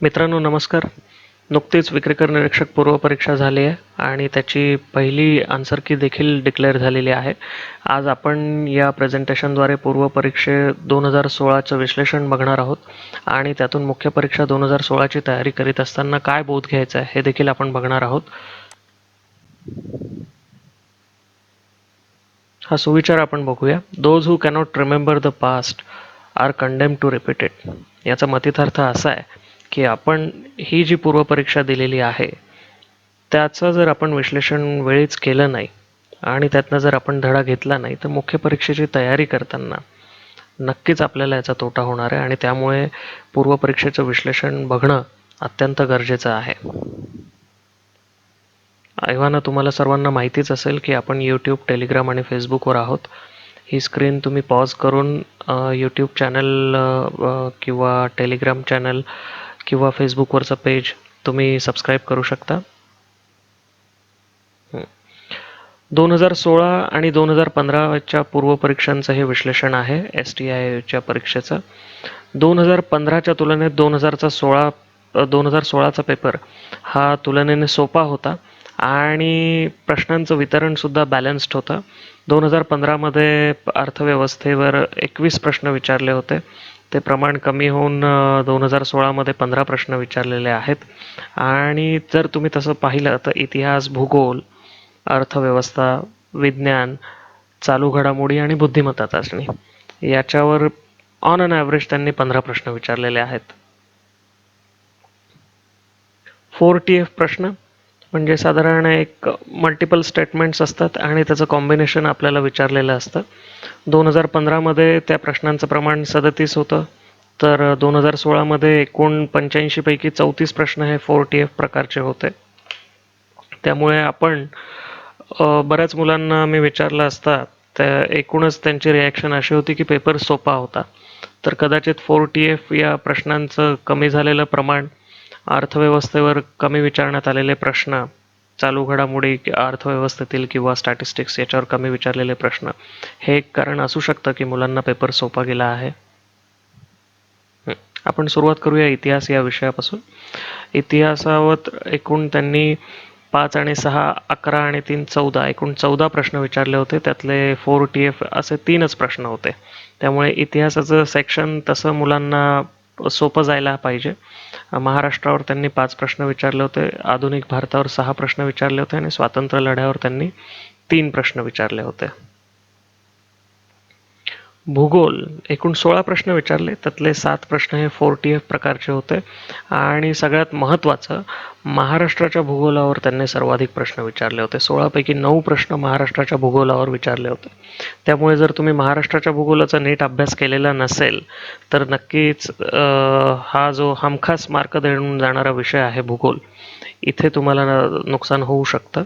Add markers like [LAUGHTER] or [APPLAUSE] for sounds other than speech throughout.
मित्रांनो नमस्कार. नुकतीच विक्रेकर निरीक्षक पूर्व परीक्षा झाली आहे आणि त्याची पहिली आन्सर की देखील डिक्लेअर झालेली आहे. आज आपण या प्रेझेंटेशनद्वारे पूर्व परीक्षे दोन हजार सोळाचं विश्लेषण बघणार आहोत आणि त्यातून मुख्य परीक्षा दोन हजार सोळाची तयारी करीत असताना काय बोध घ्यायचा आहे हे देखील आपण बघणार आहोत. हा सुविचार आपण बघूया. Those who cannot remember the past are condemn to repeat it याचा मतितार्थ असा आहे की आपण ही जी पूर्वपरीक्षा दिलेली आहे त्याचं जर आपण विश्लेषण वेळीच केलं नाही आणि त्यातनं जर आपण धडा घेतला नाही तर मुख्य परीक्षेची तयारी करताना नक्कीच आपल्याला याचा तोटा होणार आहे आणि त्यामुळे पूर्वपरीक्षेचं विश्लेषण बघणं अत्यंत गरजेचं आहे. ऐवाना तुम्हाला सर्वांना माहितीच असेल की आपण यूट्यूब टेलिग्राम आणि फेसबुकवर आहोत. ही स्क्रीन तुम्ही पॉज करून यूट्यूब चॅनल किंवा टेलिग्राम चॅनल किंवा फेसबुकवरचं पेज तुम्ही सबस्क्राईब करू शकता. दोन हजार सोळा आणि दोन हजार पंधराच्या पूर्वपरीक्षांचं हे विश्लेषण आहे एस टी आयच्या परीक्षेचं. दोन हजार पंधराच्या तुलनेत दोन हजारचा सोळा दोन हजार सोळाचा पेपर हा तुलनेने सोपा होता आणि प्रश्नांचं वितरणसुद्धा बॅलन्स्ड होतं. दोन हजार पंधरामध्ये अर्थव्यवस्थेवर एकवीस प्रश्न विचारले होते. ते प्रमाण कमी होऊन दोन हजार सोळामध्ये पंधरा प्रश्न विचारलेले आहेत. आणि जर तुम्ही तसं पाहिलं तर इतिहास भूगोल अर्थव्यवस्था विज्ञान चालू घडामोडी आणि बुद्धिमत्ता चाचणी याच्यावर ऑन अन ॲव्हरेज त्यांनी पंधरा प्रश्न विचारलेले आहेत. फोर टी एफ प्रश्न म्हणजे साधारण एक मल्टिपल स्टेटमेंट्स असतात आणि त्याचं कॉम्बिनेशन आपल्याला विचारलेलं असतं. दोन हजार पंधरामध्ये त्या प्रश्नांचं प्रमाण सदतीस होतं. तर दोन हजार सोळामध्ये एकूण पंच्याऐंशीपैकी चौतीस प्रश्न हे फोर टी एफ प्रकारचे होते. त्यामुळे आपण बऱ्याच मुलांना मी विचारलं असता त्या एकूणच त्यांची रिॲक्शन अशी होती की पेपर सोपा होता. तर कदाचित फोर टी एफ या प्रश्नांचं कमी झालेलं प्रमाण अर्थव्यवस्थेवर कमी विचारण्यात आलेले प्रश्न चालू घडामोडी अर्थव्यवस्थेतील किंवा स्टॅटिस्टिक्स याच्यावर कमी विचारलेले प्रश्न. हे एक कारण असू शकतं की मुलांना पेपर सोपा गेला आहे? आपण सुरुवात करूया इतिहास या विषयापासून. इतिहासावर एकूण त्यांनी पाच आणि सहा अकरा आणि तीन चौदा एकूण चौदा प्रश्न विचारले होते. त्यातले फोर टी एफ असे तीनच प्रश्न होते. त्यामुळे इतिहासाचं सेक्शन तसं मुलांना सोपं जायला पाहिजे. महाराष्ट्रावर त्यांनी पाच प्रश्न विचारले होते आधुनिक भारतावर सहा प्रश्न विचारले होते आणि स्वातंत्र्य लढ्यावर त्यांनी तीन प्रश्न विचारले होते. भूगोल. एकूण सोळा प्रश्न विचारले त्यातले सात प्रश्न हे फोर टी एफ प्रकारचे होते. आणि सगळ्यात महत्त्वाचं महाराष्ट्राच्या भूगोलावर त्यांनी सर्वाधिक प्रश्न विचारले होते. सोळापैकी नऊ प्रश्न महाराष्ट्राच्या भूगोलावर विचारले होते. त्यामुळे जर तुम्ही महाराष्ट्राच्या भूगोलाचा नीट अभ्यास केलेला नसेल तर नक्कीच हा जो हमखास मार्क देऊन जाणारा विषय आहे भूगोल. इथे तुम्हाला नुकसान होऊ शकतं.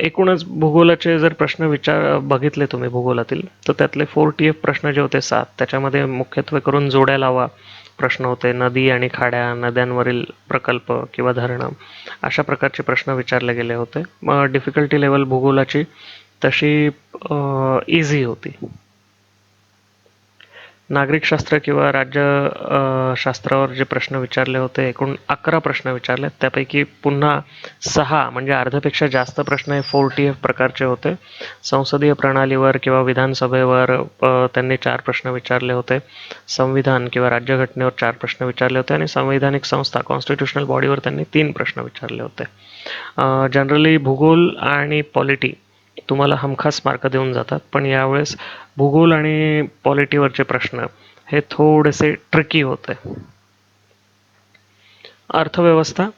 एकूणच भूगोलाचे जर प्रश्न विचार बघितले तुम्ही भूगोलातील तर त्यातले फोर टी एफ प्रश्न जे होते सात. त्याच्यामध्ये मुख्यत्वे करून जोड्या लावा प्रश्न होते. नदी आणि खाड्या नद्यांवरील प्रकल्प किंवा धरणं अशा प्रकारचे प्रश्न विचारले गेले होते. मग डिफिकल्टी लेवल भूगोलाची तशी इझी होती. नागरिकशास्त्र किंवा राज्य शास्त्रावर जे प्रश्न विचारले होते एकूण अकरा प्रश्न विचारले त्यापैकी पुन्हा सहा म्हणजे अर्ध्यापेक्षा जास्त प्रश्न हे फोर्टी एफ प्रकारचे होते. संसदीय प्रणालीवर किंवा विधानसभेवर त्यांनी चार प्रश्न विचारले होते. संविधान किंवा राज्यघटनेवर चार प्रश्न विचारले होते आणि संवैधानिक संस्था कॉन्स्टिट्युशनल बॉडीवर त्यांनी तीन प्रश्न विचारले होते. जनरली भूगोल आणि पॉलिटी तुम्हाला हमखास मार्क देऊन जातात. पण यावेळेस भूगोल आणि पॉलिटीवरचे प्रश्न हे थोडेसे ट्रिकी होते अर्थव्यवस्था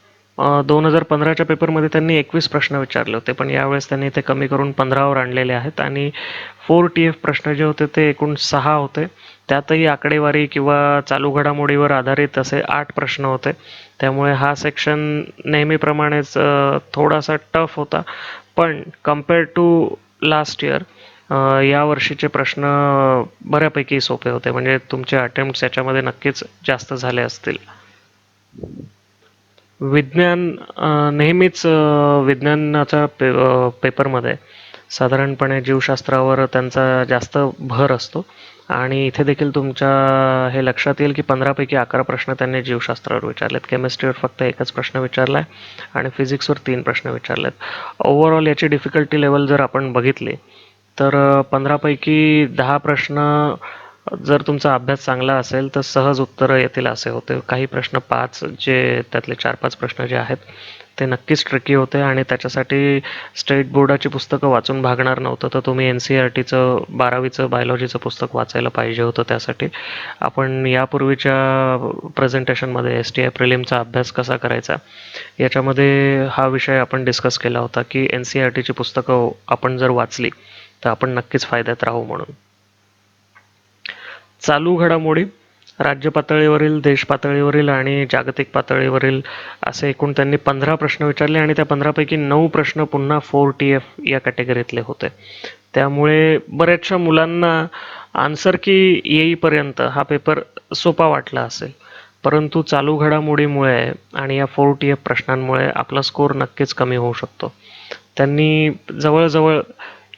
दोन हजार पंधराच्या पेपरमध्ये त्यांनी एकवीस प्रश्न विचारले होते पण यावेळेस त्यांनी ते कमी करून पंधरावर आणलेले आहेत आणि फोर टी एफ प्रश्न जे होते ते एकूण सहा होते. त्यातही आकडेवारी किंवा चालू घडामोडीवर आधारित असे आठ प्रश्न होते. त्यामुळे हा सेक्शन नेहमीप्रमाणेच थोडासा टफ होता. पण कंपेअर टू लास्ट इयर या वर्षीचे प्रश्न बऱ्यापैकी सोपे होते. म्हणजे तुमचे अटेम्प्ट याच्यामध्ये नक्कीच जास्त झाले असतील. विज्ञान नेहमीच विज्ञानाच्या पे पेपरमध्ये साधारणपणे जीवशास्त्रावर त्यांचा जास्त भर असतो. आणि इथे देखील तुमच्या हे लक्षात येईल की पंधरापैकी अकरा प्रश्न त्यांनी जीवशास्त्रावर विचारलेत. केमिस्ट्रीवर फक्त एकच प्रश्न विचारला आहे आणि फिजिक्सवर तीन प्रश्न विचारलेत. ओव्हरऑल याची डिफिकल्टी लेवल जर आपण बघितली तर पंधरापैकी दहा प्रश्न जर तुमचा अभ्यास चांगला असेल तर सहज उत्तरं येतील असे होते. काही प्रश्न पाच जे त्यातले चार पाच प्रश्न जे आहेत ते नक्कीच ट्रिकी होते आणि त्याच्यासाठी स्टेट बोर्डाची पुस्तकं वाचून भागणार नव्हतं. तर तुम्ही एन सी आर टीचं बारावीचं बायोलॉजीचं पुस्तक वाचायला पाहिजे होतं त्यासाठी. आपण यापूर्वीच्या प्रेझेंटेशनमध्ये एस टी आय प्रिलिमचा अभ्यास कसा करायचा याच्यामध्ये हा विषय आपण डिस्कस केला होता की एन सी आर टीची पुस्तकं आपण जर वाचली तर आपण नक्कीच फायद्यात राहू म्हणून. चालू घडामोडी राज्य पातळीवरील देश पातळीवरील आणि जागतिक पातळीवरील असे एकूण त्यांनी पंधरा प्रश्न विचारले आणि त्या पंधरापैकी नऊ प्रश्न पुन्हा फोर टी एफ या कॅटेगरीतले होते. त्यामुळे बऱ्याचशा मुलांना आन्सर की येईपर्यंत हा पेपर सोपा वाटला असेल. परंतु चालू घडामोडीमुळे आणि या फोर टी एफ प्रश्नांमुळे आपला स्कोर नक्कीच कमी होऊ शकतो. त्यांनी जवळजवळ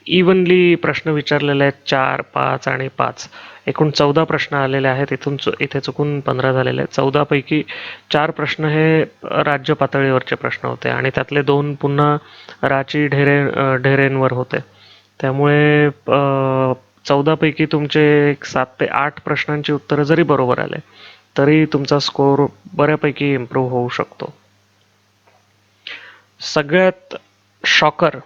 इव्हनली प्रश्न विचारलेले आहेत. चार पाच आणि पाच. एकूण चौदा प्रश्न आलेले आहेत. इथून चु इथे चुकून पंधरा झालेले आहेत. चौदापैकी चार प्रश्न हे राज्य पातळीवरचे प्रश्न होते आणि त्यातले दोन पुन्हा राची ढेरे ढेरेंवर होते. त्यामुळे चौदापैकी तुमचे एक सात ते आठ प्रश्नांची उत्तरं जरी बरोबर आले तरी तुमचा स्कोर बऱ्यापैकी इम्प्रूव्ह होऊ शकतो. सगळ्यात शॉकर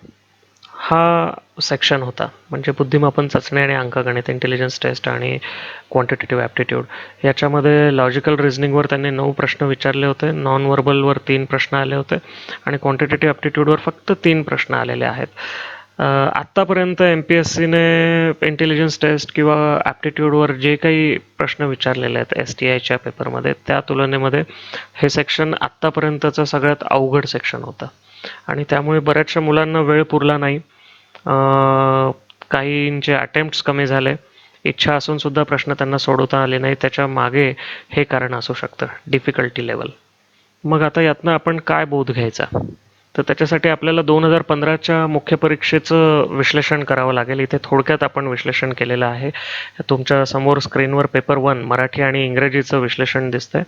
हा सेक्शन होता. म्हणजे बुद्धिमापन चाचणी आणि अंकगणित इंटेलिजन्स टेस्ट आणि क्वांटिटेटिव्ह ॲप्टिट्यूड याच्यामध्ये लॉजिकल रिझनिंगवर त्यांनी नऊ प्रश्न विचारले होते. नॉन वर्बलवर तीन प्रश्न आले होते. आणि क्वांटिटेटिव्ह ॲप्टिट्यूडवर फक्त तीन प्रश्न आलेले आहेत. आत्तापर्यंत एम पी एस सीने इंटेलिजन्स टेस्ट किंवा ॲप्टिट्यूडवर जे काही प्रश्न विचारलेले आहेत एस टी आयच्या पेपरमध्ये त्या तुलनेमध्ये हे सेक्शन आत्तापर्यंतचं सगळ्यात अवघड सेक्शन होतं. आणि त्यामुळे बऱ्याचशा मुलांना वेळ पुरला नाही. काहींचे अटेम्प्ट्स कमी झाले. इच्छा असून सुद्धा प्रश्न त्यांना सोडवता आले नाही. त्याच्यामागे हे कारण असू शकतं. डिफिकल्टी लेवल मग आता यातनं आपण काय बोध घ्यायचा? तर त्याच्यासाठी आपल्याला दोन हजार पंधराच्या मुख्य परीक्षेचं विश्लेषण करावं लागेल. इथे थोडक्यात आपण विश्लेषण केलेलं आहे. तुमच्यासमोर स्क्रीनवर पेपर वन मराठी आणि इंग्रजीचं विश्लेषण दिसतंय.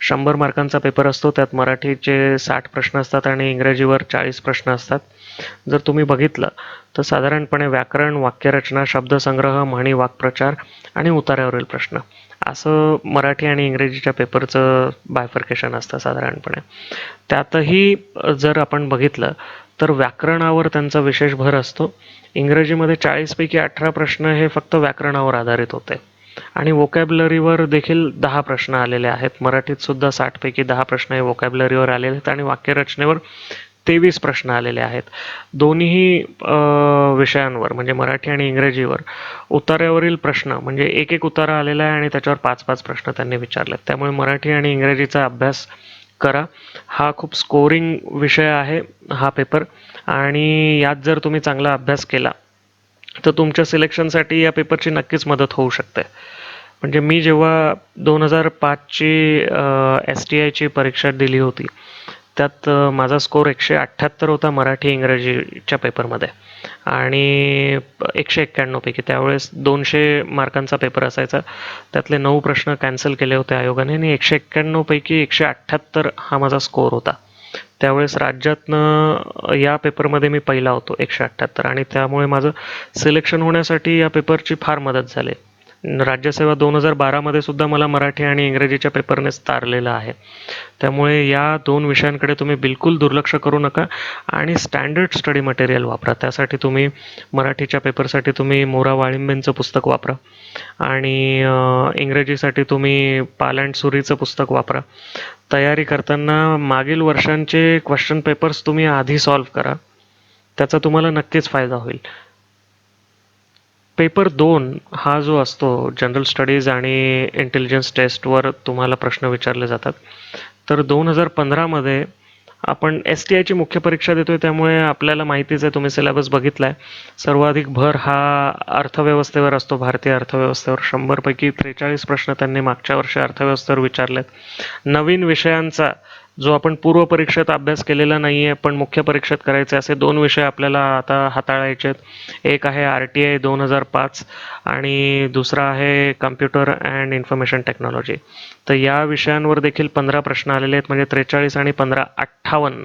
शंभर मार्कांचा पेपर असतो त्यात मराठीचे साठ प्रश्न असतात आणि इंग्रजीवर चाळीस प्रश्न असतात. जर तुम्ही बघितलं तर साधारणपणे व्याकरण वाक्यरचना शब्दसंग्रह म्हणी वाक्प्रचार आणि उतार्यावरील प्रश्न. असं मराठी आणि इंग्रजीच्या पेपरचं बायफर्केशन असतं साधारणपणे. त्यातही जर आपण बघितलं तर व्याकरणावर त्यांचा विशेष भर असतो. इंग्रजीमध्ये चाळीसपैकी अठरा प्रश्न हे फक्त व्याकरणावर आधारित होते. आणि वोकॅबलरीवर देखील दहा प्रश्न आलेले आहेत. मराठीत सुद्धा साठपैकी दहा प्रश्न हे वोकॅबलरीवर आलेले आहेत आणि वाक्यरचनेवर तेवीस प्रश्न आलेले आहेत. दोन्ही विषयांवर म्हणजे मराठी आणि इंग्रजीवर उतार्यावरील प्रश्न म्हणजे एक एक उतारा आलेला आहे आणि त्याच्यावर पाच पाच प्रश्न त्यांनी विचारले त्यामुळे मराठी आणि इंग्रजीचा अभ्यास करा. हा खूप स्कोरिंग विषय आहे हा पेपर आणि यात जर तुम्ही चांगला अभ्यास केला तर तुमच्या सिलेक्शनसाठी या पेपरची नक्कीच मदत होऊ शकते. म्हणजे मी जेव्हा दोन हजार पाचची एस टी आयची परीक्षा दिली होती त्यात माझा स्कोर एकशे अठ्ठ्याहत्तर होता मराठी इंग्रजीच्या पेपरमध्ये. आणि एकशे एक्क्याण्णवपैकी त्यावेळेस दोनशे मार्कांचा पेपर असायचा. त्यातले नऊ प्रश्न कॅन्सल केले होते आयोगाने आणि एकशे एक्क्याण्णवपैकी एकशे अठ्ठ्याहत्तर हा माझा स्कोर होता. त्यावेळेस राज्यातनं या पेपरमध्ये मी पहिला होतो एकशे अठ्ठ्याहत्तर आणि त्यामुळे माझं सिलेक्शन होण्यासाठी या पेपरची फार मदत झाली. राज्यसेवा दोन हजार बारामध्ये सुद्धा मला मराठी आणि इंग्रजीच्या पेपरनेच तारलेलं आहे. त्यामुळे या दोन विषयांकडे तुम्ही बिलकुल दुर्लक्ष करू नका आणि स्टँडर्ड स्टडी मटेरियल वापरा. त्यासाठी तुम्ही मराठीच्या पेपरसाठी तुम्ही मोरा वाळिंबेंचं पुस्तक वापरा आणि इंग्रजीसाठी तुम्ही पाल अँड सुरीचं पुस्तक वापरा. तयारी करताना मागील वर्षांचे क्वेश्चन पेपर्स तुम्ही आधी सॉल्व्ह करा. त्याचा तुम्हाला नक्कीच फायदा होईल. पेपर दोन हा जो असतो जनरल स्टडीज आणि इंटेलिजन्स टेस्टवर तुम्हाला प्रश्न विचारले जातात. तर दोन हजार पंधरामध्ये आपण एस टी आयची मुख्य परीक्षा देतोय त्यामुळे आपल्याला माहितीच आहे तुम्ही सिलेबस बघितला आहे सर्वाधिक भर हा अर्थव्यवस्थेवर असतो भारतीय अर्थव्यवस्थेवर. शंभरपैकी त्रेचाळीस प्रश्न त्यांनी मागच्या वर्षी अर्थव्यवस्थेवर विचारलेत. नवीन विषयांचा जो आपण पूर्व परीक्षेत अभ्यास केलेला नाही आहे पण मुख्य परीक्षेत करायचे असे दोन विषय आपल्याला आता हाताळायचे आहेत. एक आहे आर टी आय दोन हजार पाच आणि दुसरा आहे कम्प्युटर अँड इन्फॉर्मेशन टेक्नॉलॉजी. तर या विषयांवर देखील पंधरा प्रश्न आलेले आहेत म्हणजे त्रेचाळीस आणि पंधरा अठ्ठावन्न.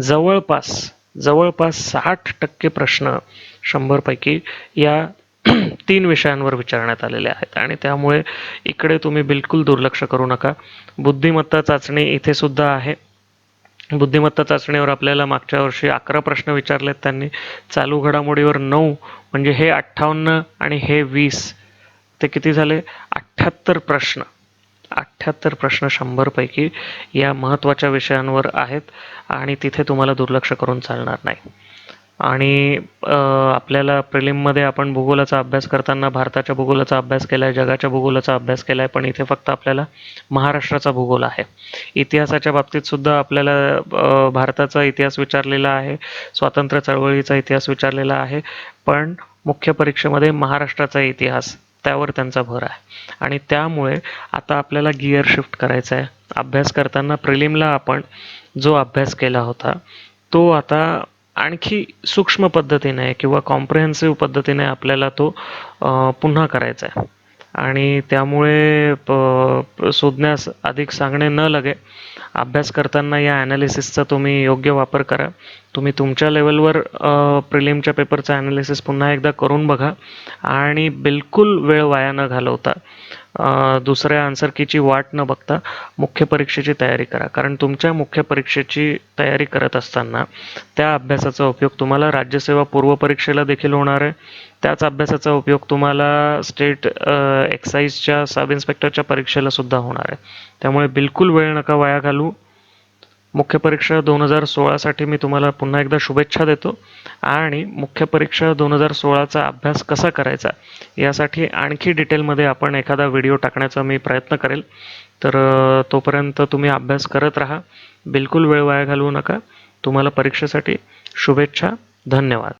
जवळपास जवळपास साठ टक्के प्रश्न शंभरपैकी या [CLEARS THROAT] तीन विषयांवर विचारण्यात आलेले आहेत. आणि त्यामुळे इकडे तुम्ही बिलकुल दुर्लक्ष करू नका. बुद्धिमत्ता चाचणी इथे सुद्धा आहे. बुद्धिमत्ता चाचणीवर आपल्याला मागच्या वर्षी अकरा प्रश्न विचारलेत त्यांनी. चालू घडामोडीवर नऊ म्हणजे हे अठ्ठावन्न आणि हे वीस. ते किती झाले? अठ्ठ्याहत्तर प्रश्न. अठ्ठ्याहत्तर प्रश्न शंभरपैकी या महत्त्वाच्या विषयांवर आहेत आणि तिथे तुम्हाला दुर्लक्ष करून चालणार नाही. आणि आपल्याला प्रिलिममध्ये आपण भूगोलाचा अभ्यास करताना भारताच्या भूगोलाचा अभ्यास केला आहे जगाच्या भूगोलाचा अभ्यास केला आहे पण इथे फक्त आपल्याला महाराष्ट्राचा भूगोल आहे. इतिहासाच्या बाबतीत सुद्धा आपल्याला भारताचा इतिहास विचारलेला आहे स्वातंत्र्य चळवळीचा इतिहास विचारलेला आहे पण मुख्य परीक्षेमध्ये महाराष्ट्राचा इतिहास त्यावर त्यांचा भर आहे. आणि त्यामुळे आता आपल्याला गिअर शिफ्ट करायचा आहे अभ्यास करताना प्रिलिमला आपण जो अभ्यास केला होता तो आता आणखी सूक्ष्म पद्धतीने किंवा कॉम्प्रिहेन्सिव्ह पद्धतीने आपल्याला तो पुन्हा करायचा आहे. आणि त्यामुळे प- शोधण्यास अधिक सांगणे न लगे अभ्यास करताना या ॲनालिसिसचा तुम्ही योग्य वापर करा. तुम्ही तुमच्या लेवलवर प्रिलिमच्या पेपरचं ॲनालिसिस पुन्हा एकदा करून बघा. आणि बिलकुल वेळ वाया न घालवता दुसऱ्या आन्सर कीची वाट न बघता मुख्य परीक्षेची तयारी करा. कारण तुमच्या मुख्य परीक्षेची तयारी करत असताना त्या अभ्यासाचा उपयोग तुम्हाला राज्यसेवा पूर्व परीक्षेला देखील होणार आहे. त्याच अभ्यासाचा उपयोग तुम्हाला स्टेट एक्साईजच्या सब इन्स्पेक्टरच्या परीक्षेला सुद्धा होणार आहे. त्यामुळे बिलकुल वेळ नका वाया घालू. मुख्य परीक्षा दोन हजार सोळासाठी मी तुम्हाला पुन्हा एकदा शुभेच्छा देतो. आणि मुख्य परीक्षा दोन हजार सोळाचा अभ्यास कसा करायचा यासाठी आणखी डिटेलमध्ये आपण एखादा व्हिडिओ टाकण्याचा मी प्रयत्न करेल. तर तोपर्यंत तुम्ही अभ्यास करत राहा. बिलकुल वेळ वाया घालवू नका. तुम्हाला परीक्षेसाठी शुभेच्छा. धन्यवाद.